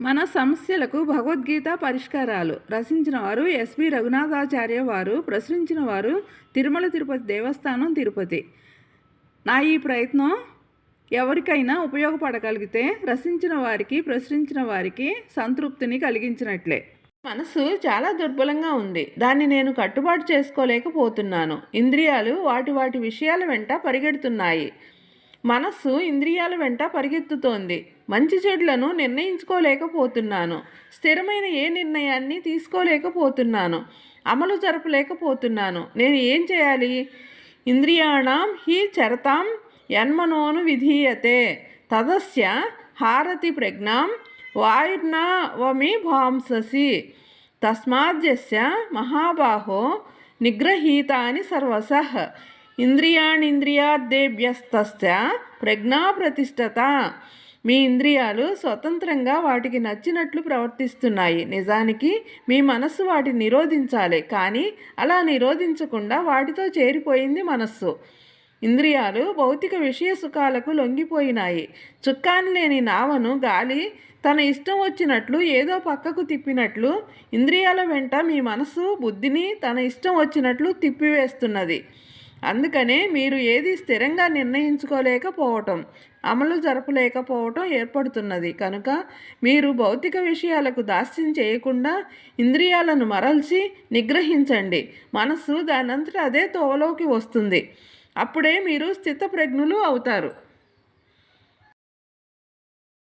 మన సమస్యలకు భగవద్గీత పరిష్కారాలు. రచించిన వారు ఎస్వి రఘునాథాచార్య వారు ప్రచురించిన వారు తిరుమల తిరుపతి దేవస్థానం తిరుపతి. నా ఈ ప్రయత్నం ఎవరికైనా ఉపయోగపడగలిగితే రచించిన వారికి ప్రచురించిన వారికి సంతృప్తిని కలిగించినట్లే. మనసు చాలా దుర్బలంగా ఉంది. దాన్ని నేను కట్టుబాటు చేసుకోలేకపోతున్నాను. ఇంద్రియాలు వాటి వాటి విషయాల వెంట పరిగెడుతున్నాయి. మనస్సు ఇంద్రియాల వెంట పరిగెత్తుతోంది. మంచి చెడులను నిర్ణయించుకోలేకపోతున్నాను. స్థిరమైన ఏ నిర్ణయాన్ని తీసుకోలేకపోతున్నాను. అమలు జరపలేకపోతున్నాను. నేను ఏం చేయాలి? ఇంద్రియాణం హి చరతాం యన్మనోను విధీయతే. తదస్య హారతి ప్రజ్ఞాం వాయుర్ణవమి భాంససి. తస్మాద్యస్య మహాబాహో నిగ్రహీతాని సర్వసః ఇంద్రియాణింద్రియాద్దేభ్యస్త ప్రజ్ఞా ప్రతిష్టత మీ ఇంద్రియాలు స్వతంత్రంగా వాటికి నచ్చినట్లు ప్రవర్తిస్తున్నాయి. నిజానికి మీ మనస్సు వాటిని నిరోధించాలి కానీ అలా నిరోధించకుండా వాటితో చేరిపోయింది మనస్సు. ఇంద్రియాలు భౌతిక విషయ సుఖాలకు లొంగిపోయినాయి. చుక్కాని లేని నావను గాలి తన ఇష్టం వచ్చినట్లు ఏదో పక్కకు తిప్పినట్లు ఇంద్రియాల వెంట మీ మనసు బుద్ధిని తన ఇష్టం వచ్చినట్లు తిప్పివేస్తున్నది. అందుకనే మీరు ఏది స్థిరంగా నిర్ణయించుకోలేకపోవటం అమలు జరపలేకపోవటం ఏర్పడుతున్నది. కనుక మీరు భౌతిక విషయాలకు దాస్యం చేయకుండా ఇంద్రియాలను మరల్చి నిగ్రహించండి. మనస్సు దానంతట అదే తోవలోకి వస్తుంది. అప్పుడే మీరు స్థితప్రజ్ఞులు అవుతారు.